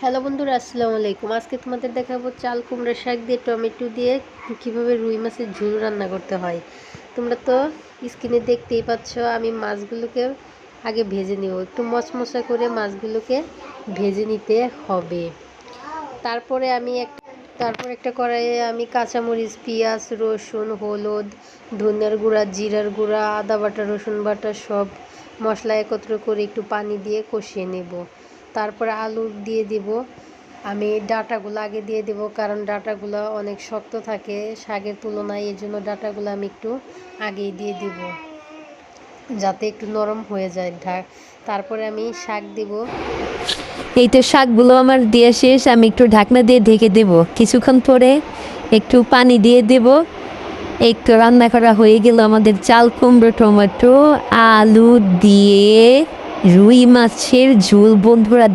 Hello বন্ধুরা, আসসালামু আলাইকুম। আজকে তোমাদের দেখাবো চাল, কুমড়া শাক দিয়ে, টমেটো দিয়ে কীভাবে রুই মাছের ঝোল রান্না করতে হয়। তোমরা তো স্ক্রিনে দেখতেই পাচ্ছ, আমি মাছগুলোকে আগে ভেজে নিব। একটু মচমচা করে মাছগুলোকে ভেজে নিতে হবে। তারপরে আমি এক, তারপর একটা কড়াইয়ে আমি কাঁচামরিচ, পেঁয়াজ, রসুন, হলুদ, ধনিয়ার গুঁড়া, জিরার গুঁড়া, আদা বাটা, রসুন বাটা সব মশলা একত্র করে একটু পানি দিয়ে কষিয়ে নেব। তারপরে আলু দিয়ে দিব। আমি ডাটাগুলো আগে দিয়ে দেব, কারণ ডাটাগুলো অনেক শক্ত থাকে শাকের তুলনায় এই জন্য ডাটাগুলো আমি একটু আগেই দিয়ে দিব, যাতে একটু নরম হয়ে যায় ঢাক তারপরে আমি শাক দিব। এই তো শাকগুলো আমার দিয়ে শেষ, আমি একটু ঢাকনা দিয়ে ঢেকে দেব। কিছুক্ষণ পরে একটু পানি দিয়ে দেব। একটু রান্না করা হয়ে গেল আমাদের চাল, কুমড়ো, টমেটো, আলু দিয়ে রুই মাছের ঝোল বন্ধুরা